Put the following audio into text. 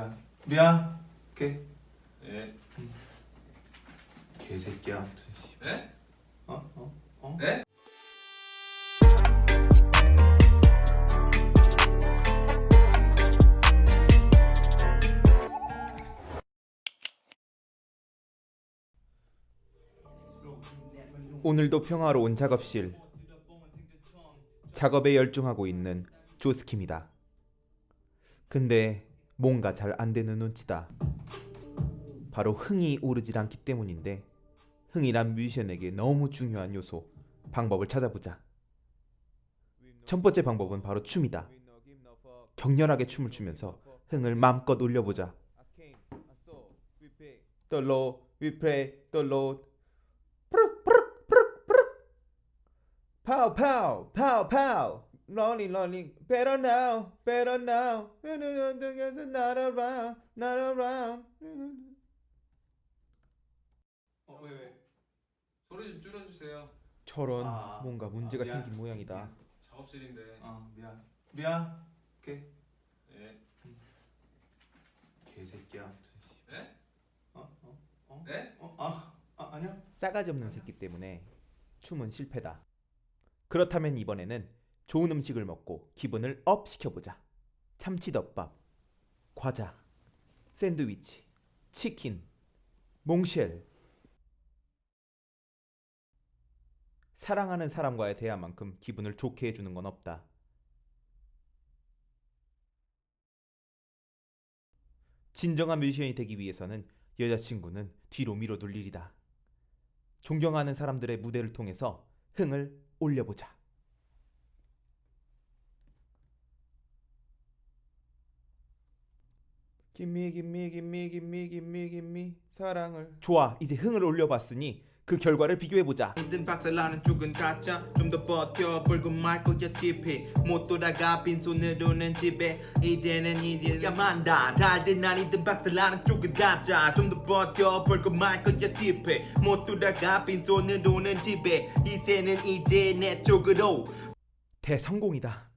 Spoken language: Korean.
미안 미안 오케이 예. 개새끼야 아무튼 씨. 네? 어? 어? 어? 네? 오늘도 평화로운 작업실. 작업에 열중하고 있는 조스킴이다. 근데 뭔가 잘 안 되는 눈치다. 바로 흥이 오르질 않기 때문인데 흥이란 뮤지션에게 너무 중요한 요소 방법을 찾아보자. 첫 번째 방법은 바로 춤이다. 격렬하게 춤을 추면서 흥을 마음껏 올려보자. The Lord, we pray, the Lord. Pow pow pow pow rolling rolling better now better now not around not around 어, 왜 왜? 소리 좀 줄여주세요. 저런 아, 뭔가 문제가 아. 생긴 모양이다 작업실인데. 어 미안 미안 오케이 예. 개새끼야 아무튼 씨. 네? 어? 어? 어? 네? 어? 아, 아 아니야 싸가지 없는 새끼 때문에 춤은 실패다 그렇다면 이번에는 좋은 음식을 먹고 기분을 업 시켜보자 참치덮밥 과자 샌드위치 치킨 몽쉘 사랑하는 사람과의 대화만큼 기분을 좋게 해주는 건 없다. 진정한 뮤지션이 되기 위해서는 여자친구는 뒤로 밀어둘 일이다. 존경하는 사람들의 무대를 통해서 흥을 올려보자. 김미 김미 김미 김미 김미 김미 사랑을. 좋아 이제 흥을 올려봤으니 그 결과를 비교해보자. 힘든 박살나는 쪽은 가짜. 좀 더 버텨 벌금 말 거야 집에 못 돌아가 빈손으로는 집에. 이제는 이제야 만 다. 잘된 아니든 박살나는 쪽은 가짜. 좀 더 버텨 벌금 말 거야 집에 못 돌아가 빈손으로는 집에. 이제는 이제 내 쪽으로. 대성공이다